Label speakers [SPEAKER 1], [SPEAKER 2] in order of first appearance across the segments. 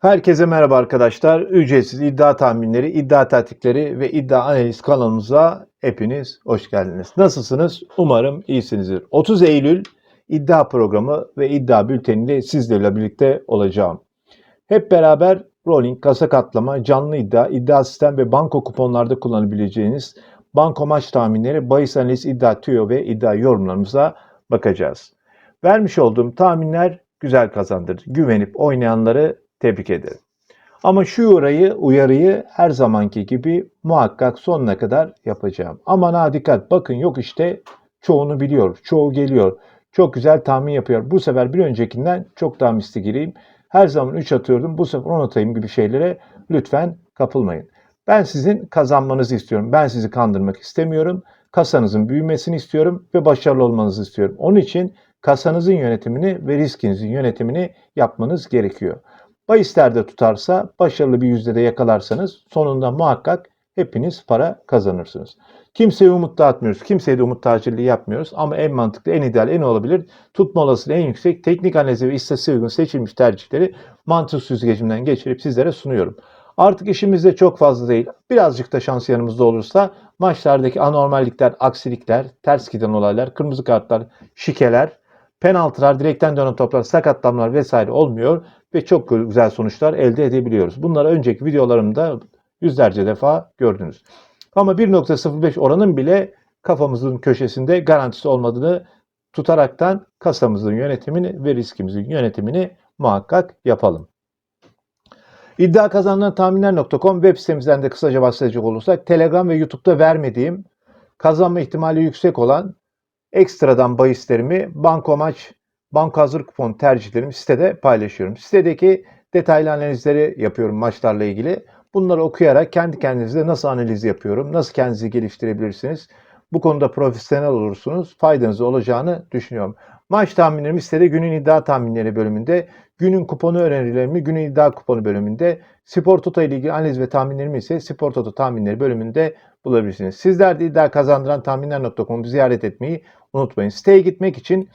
[SPEAKER 1] Herkese merhaba arkadaşlar. Ücretsiz iddia tahminleri, iddia taktikleri ve iddia analiz kanalımıza hepiniz hoş geldiniz. Nasılsınız? Umarım iyisinizdir. 30 Eylül iddia programı ve iddia bülteniyle sizlerle birlikte olacağım. Hep beraber rolling, kasa katlama, canlı iddia, iddia sistem ve banko kuponlarda kullanabileceğiniz banko maç tahminleri, bahis analiz, iddia tüyo ve iddia yorumlarımıza bakacağız. Vermiş olduğum tahminler güzel kazandırdı. Güvenip oynayanları tebrik ederim. Ama şu uyarıyı, uyarıyı her zamanki gibi muhakkak sonuna kadar yapacağım. Aman ha dikkat bakın yok işte çoğunu biliyor, çoğu geliyor. Çok güzel tahmin yapıyor. Bu sefer bir öncekinden çok daha misli gireyim. Her zaman 3 atıyordum. Bu sefer 10 atayım gibi şeylere lütfen kapılmayın. Ben sizin kazanmanızı istiyorum. Ben sizi kandırmak istemiyorum. Kasanızın büyümesini istiyorum ve başarılı olmanızı istiyorum. Onun için kasanızın yönetimini ve riskinizin yönetimini yapmanız gerekiyor. Bahislerde tutarsa başarılı bir yüzdede yakalarsanız sonunda muhakkak hepiniz para kazanırsınız. Kimseye umut dağıtmıyoruz. Kimseye de umut tacirliği yapmıyoruz. Ama en mantıklı, en ideal, en olabilir tutma olasılığı en yüksek teknik analize ve istatistiğe uygun seçilmiş tercihleri mantık süzgecimden geçirip sizlere sunuyorum. Artık işimizde çok fazla değil. Birazcık da şans yanımızda olursa maçlardaki anormallikler, aksilikler, ters giden olaylar, kırmızı kartlar, şikeler, penaltılar, direkten dönen toplar, sakatlanmalar vesaire olmuyor ve çok güzel sonuçlar elde edebiliyoruz. Bunları önceki videolarımda yüzlerce defa gördünüz. Ama 1.05 oranın bile kafamızın köşesinde garantisi olmadığını tutaraktan kasamızın yönetimini ve riskimizin yönetimini muhakkak yapalım. İddia kazanan tahminler.com web sitemizden de kısaca bahsedecek olursak Telegram ve YouTube'da vermediğim kazanma ihtimali yüksek olan ekstradan bahislerimi banko maç, banko hazır kupon tercihlerimi sitede paylaşıyorum. Sitedeki detaylı analizleri yapıyorum maçlarla ilgili. Bunları okuyarak kendi kendinize nasıl analiz yapıyorum, nasıl kendinizi geliştirebilirsiniz. Bu konuda profesyonel olursunuz. Faydanız olacağını düşünüyorum. Maç tahminlerimi sitede günün iddia tahminleri bölümünde, günün kuponu önerilerimi günün iddia kuponu bölümünde, Spor Toto ile ilgili analiz ve tahminlerimi ise Spor Toto tahminleri bölümünde bulabilirsiniz. Sizler de iddia kazandıran tahminler.com'u ziyaret etmeyi unutmayın. Siteye gitmek için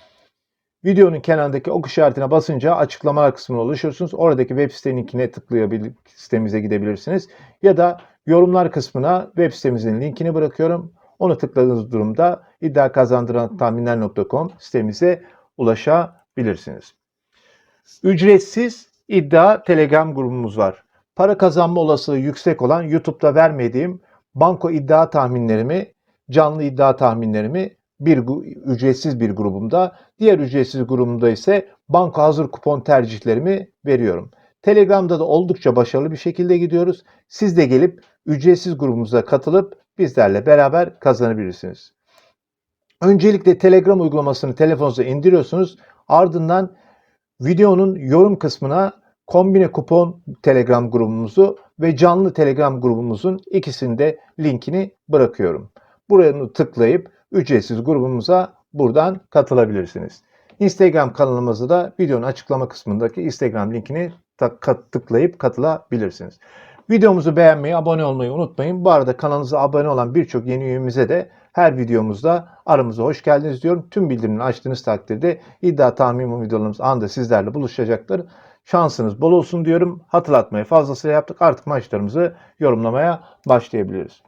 [SPEAKER 1] videonun kenarındaki ok işaretine basınca açıklamalar kısmına ulaşıyorsunuz. Oradaki web site linkine tıklayabilir, sitemize gidebilirsiniz. Ya da yorumlar kısmına web sitemizin linkini bırakıyorum. Onu tıkladığınız durumda iddia kazandıran tahminler.com sitemize ulaşabilirsiniz. Ücretsiz iddia Telegram grubumuz var. Para kazanma olasılığı yüksek olan YouTube'da vermediğim banko iddia tahminlerimi, canlı iddia tahminlerimi bir ücretsiz bir grubumda, diğer ücretsiz grubumda ise banko hazır kupon tercihlerimi veriyorum. Telegram'da da oldukça başarılı bir şekilde gidiyoruz. Siz de gelip ücretsiz grubumuza katılıp bizlerle beraber kazanabilirsiniz. Öncelikle Telegram uygulamasını telefonunuza indiriyorsunuz. Ardından videonun yorum kısmına kombine kupon Telegram grubumuzu ve canlı Telegram grubumuzun ikisinde linkini bırakıyorum. Buraya tıklayıp ücretsiz grubumuza buradan katılabilirsiniz. Instagram kanalımızda da videonun açıklama kısmındaki Instagram linkini tıklayıp katılabilirsiniz. Videomuzu beğenmeyi, abone olmayı unutmayın. Bu arada kanalımıza abone olan birçok yeni üyemize de her videomuzda aramıza hoş geldiniz diyorum. Tüm bildirimleri açtığınız takdirde iddia tahmin videolarımız anında sizlerle buluşacaktır. Şansınız bol olsun diyorum. Hatırlatmayı fazlasıyla yaptık. Artık maçlarımızı yorumlamaya başlayabiliriz.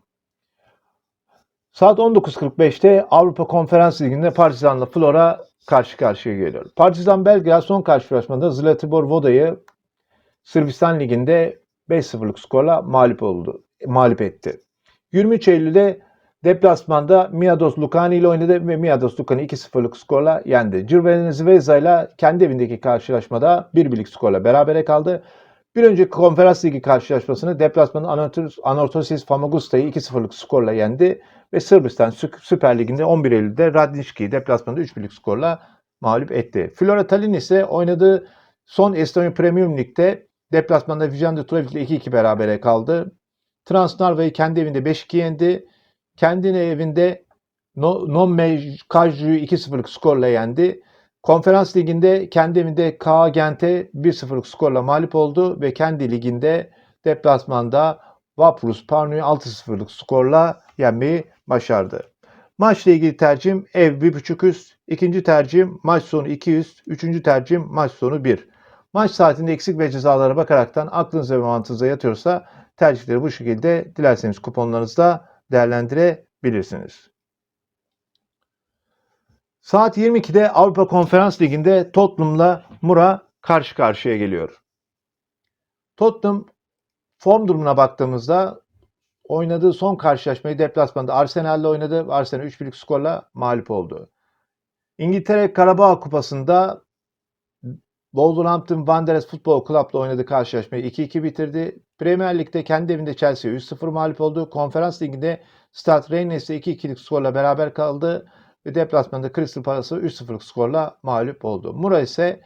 [SPEAKER 1] Saat 19.45'te Avrupa Konferans Ligi'nde Partizan'la Flora karşı karşıya geliyor. Partizan Belgrad son karşılaşmada Zlatibor Voda'yı Sırbistan Ligi'nde 5-0'lık skorla mağlup oldu. Mağlup etti. 23 Eylül'de deplasmanda Miados Lukani ile oynadı ve Miados Lukani 2-0'lık skorla yendi. Cirvene Zvezda ile kendi evindeki karşılaşmada 1-1'lik skorla berabere kaldı. Bir önceki konferans ligi karşılaşmasını deplasmanda Anorthosis Famagusta'yı 2-0'lık skorla yendi ve Sırbistan Süper Ligi'nde 11 Eylül'de Radnički'yi deplasmanda 3-1'lik skorla mağlup etti. Flora Tallinn ise oynadığı son Estonya Premium Lig'de deplasmanda Vijan de Trafik ile 2-2 berabere kaldı. Transnarva'yı kendi evinde 5-2 yendi. Kendine evinde Nomme Kajju'yu 2-0'lık skorla yendi. Konferans liginde kendi evinde K Gent'e 1-0'lık skorla mağlup oldu ve kendi liginde deplasmanda Vaprus Parnu'yu 6-0'lık skorla yenmeyi başardı. Maçla ilgili tercihim ev 1.5 üst, ikinci tercihim maç sonu 2 üst, üçüncü tercihim maç sonu 1. Maç saatinde eksik ve cezalara bakaraktan aklınıza ve mantığınıza yatıyorsa tercihleri bu şekilde dilerseniz kuponlarınızda değerlendirebilirsiniz. Saat 22'de Avrupa Konferans Ligi'nde Tottenham'la Mura karşı karşıya geliyor. Tottenham form durumuna baktığımızda oynadığı son karşılaşmayı deplasmanda Arsenal'le oynadı. Arsenal 3-1'lik skorla mağlup oldu. İngiltere Karabağ Kupası'nda Wolverhampton Wanderers Futbol Club'la oynadığı karşılaşmayı 2-2 bitirdi. Premier Lig'de kendi evinde Chelsea'ye 3-0 mağlup oldu. Konferans Ligi'nde Stade Rennes'e 2-2'lik skorla beraber kaldı ve deplasmanda Crystal Palace'ı 3-0'lık skorla mağlup oldu. Mura ise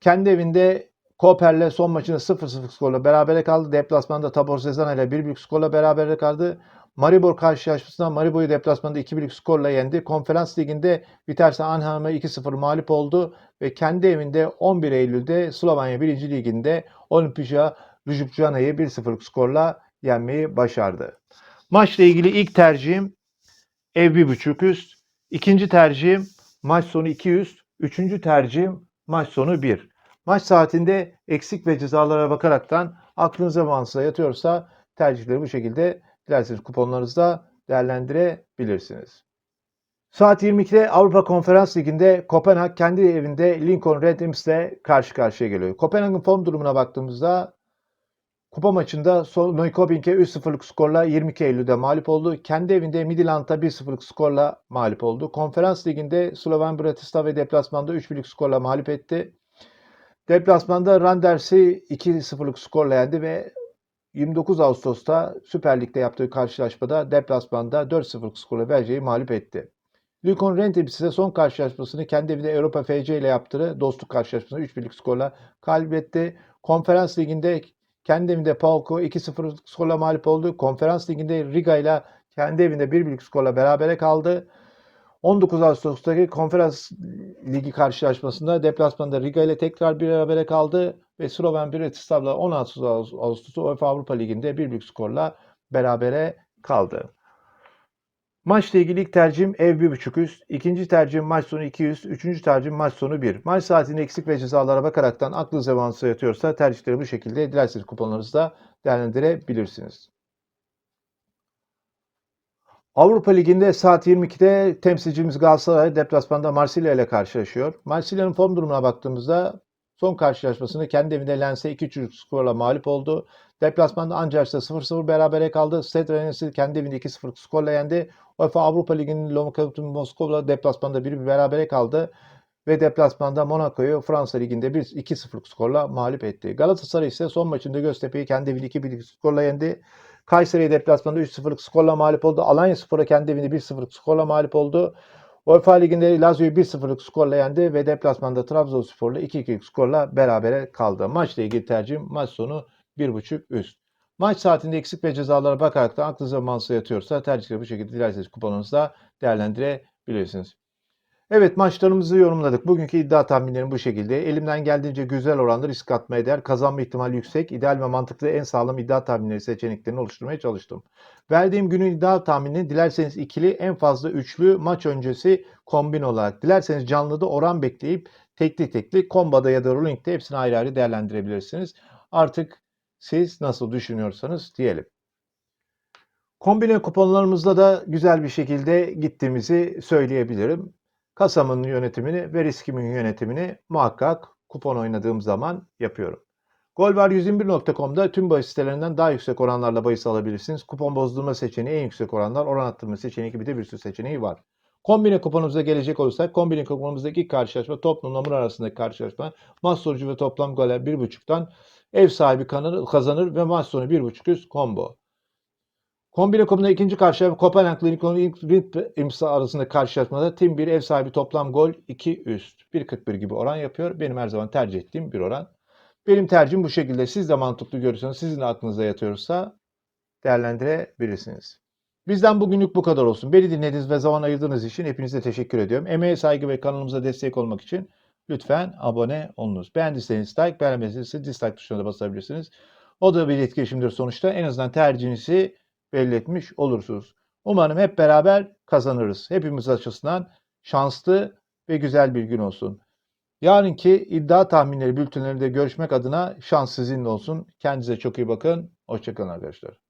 [SPEAKER 1] kendi evinde Koper'le son maçını 0-0 skorla berabere kaldı. Deplasmanda Tabor Zezana ile 1-1 skorla berabere kaldı. Maribor karşılaşmasında Maribor'u deplasmanda 2-1 skorla yendi. Konferans liginde Vitesse Arnhem'e 2-0 mağlup oldu ve kendi evinde 11 Eylül'de Slovenya 1. Ligi'nde Olimpija Ljubljana'yı 1-0 skorla yenmeyi başardı. Maçla ilgili ilk tercihim ev 1.5 üst. İkinci tercihim maç sonu 2 üst. Üçüncü tercihim maç sonu 1. Maç saatinde eksik ve cezalara bakaraktan aklınıza mantığınıza yatıyorsa tercihleri bu şekilde dilerseniz kuponlarınızda değerlendirebilirsiniz. Saat 22'de Avrupa Konferans Ligi'nde Kopenhag kendi evinde Lincoln Red Ims'le karşı karşıya geliyor. Kopenhag'ın form durumuna baktığımızda kupa maçında Neukölln'e 3-0'lık skorla 22 Eylül'de mağlup oldu. Kendi evinde Midland'a 1-0'lık skorla mağlup oldu. Konferans Ligi'nde Sloven Bratislava deplasmanda 3-1'lik skorla mağlup etti. Deplasmanda Randers'i 2-0'lık skorla yendi ve 29 Ağustos'ta Süper Lig'de yaptığı karşılaşmada deplasmanda 4-0'lık skorla Belçika'yı mağlup etti. Lincoln Rentibs ise son karşılaşmasını kendi evinde Europa FC ile yaptığı dostluk karşılaşmasını 3-1'lik skorla kaybetti. Konferans Ligi'nde kendi evinde PAOK'u 2-0 skorla mağlup oldu. Konferans Ligi'nde Riga ile kendi evinde 1-1'lik skorla berabere kaldı. 19 Ağustos'taki Konferans Ligi karşılaşmasında deplasmanda Riga ile tekrar bir berabere kaldı ve Sloven Bratislav'la 16 Ağustos'ta UEFA Avrupa Ligi'nde bir büyük skorla berabere kaldı. Maçla ilgili ilk tercihim ev 1.5 üst, ikinci tercihim maç sonu 2 üst, üçüncü tercihim maç sonu 1. Maç saatinde eksik ve cezalara bakaraktan aklınız zamanınıza yatıyorsa tercihleri bu şekilde dilerseniz kuponlarınızda değerlendirebilirsiniz. Avrupa Ligi'nde saat 22'de temsilcimiz Galatasaray deplasmanda Marsilya ile karşılaşıyor. Marsilya'nın form durumuna baktığımızda son karşılaşmasını kendi evinde Lens'e 2-3 skorla mağlup oldu. Deplasmanda Angers'te 0-0 berabere kaldı. Stade Rennes'i kendi evinde 2-0 skorla yendi. UEFA Avrupa Ligi'nin Lokomotiv Moskova deplasmanda bir berabere kaldı ve deplasmanda Monaco'yu Fransa Ligi'nde 2-0 skorla mağlup etti. Galatasaray ise son maçında Göztepe'yi kendi evinde 2-1 skorla yendi. Kayseri deplasmanda 3-0'lık skorla mağlup oldu. Alanya Spor'a kendi evinde 1-0'lık skorla mağlup oldu. UEFA Ligi'nde Lazio'yu 1-0'lık skorla yendi ve deplasmanda Trabzonspor'la 2-2'lik skorla berabere kaldı. Maçla ilgili tercihim maç sonu 1.5 üst. Maç saatinde eksik ve cezalara bakarak da aklınıza mantığa yatıyorsa tercihleri bu şekilde dilerseniz kuponunuzda değerlendirebilirsiniz. Evet maçlarımızı yorumladık. Bugünkü iddia tahminlerim bu şekilde. Elimden geldiğince güzel oranda risk atmaya değer, kazanma ihtimali yüksek, ideal ve mantıklı en sağlam iddia tahminleri seçeneklerini oluşturmaya çalıştım. Verdiğim günün iddia tahminini dilerseniz ikili en fazla üçlü maç öncesi kombin olarak, dilerseniz canlıda oran bekleyip tekli tekli kombada ya da rolling'de hepsini ayrı ayrı değerlendirebilirsiniz. Artık siz nasıl düşünüyorsanız diyelim. Kombine kuponlarımızda da güzel bir şekilde gittiğimizi söyleyebilirim kasamın yönetimini ve riskimin yönetimini muhakkak kupon oynadığım zaman yapıyorum. Golvar121.com'da tüm bahis sitelerinden daha yüksek oranlarla bahis alabilirsiniz. Kupon bozdurma seçeneği en yüksek oranlar, oran arttırma seçeneği gibi de bir sürü seçeneği var. Kombine kuponumuza gelecek olursak kombine kuponumuzdaki karşılaşma toplam numara arasındaki karşılaşma maç sonucu ve toplam goller 1.5'tan ev sahibi kazanır ve maç sonu 1.5 üst combo. Kombine Kupa'da ikinci karşılaşma Kopenhag Lincoln imsa arasında karşılaşmada Tim 1 ev sahibi toplam gol 2 üst. 1.41 gibi oran yapıyor. Benim her zaman tercih ettiğim bir oran. Benim tercihim bu şekilde. Siz de mantıklı görürseniz, sizin de aklınıza yatıyorsa değerlendirebilirsiniz. Bizden bugünlük bu kadar olsun. Beni dinlediğiniz ve zaman ayırdığınız için hepinize teşekkür ediyorum. Emeğe saygı ve kanalımıza destek olmak için lütfen abone olunuz. Beğendiyseniz like, beğenmediyseniz dislike tuşuna da basabilirsiniz. O da bir etkileşimdir sonuçta. En azından tercihinizi belli etmiş olursunuz. Umarım hep beraber kazanırız. Hepimiz açısından şanslı ve güzel bir gün olsun. Yarınki iddia tahminleri bültenlerinde görüşmek adına şans sizinle olsun. Kendinize çok iyi bakın. Hoşçakalın arkadaşlar.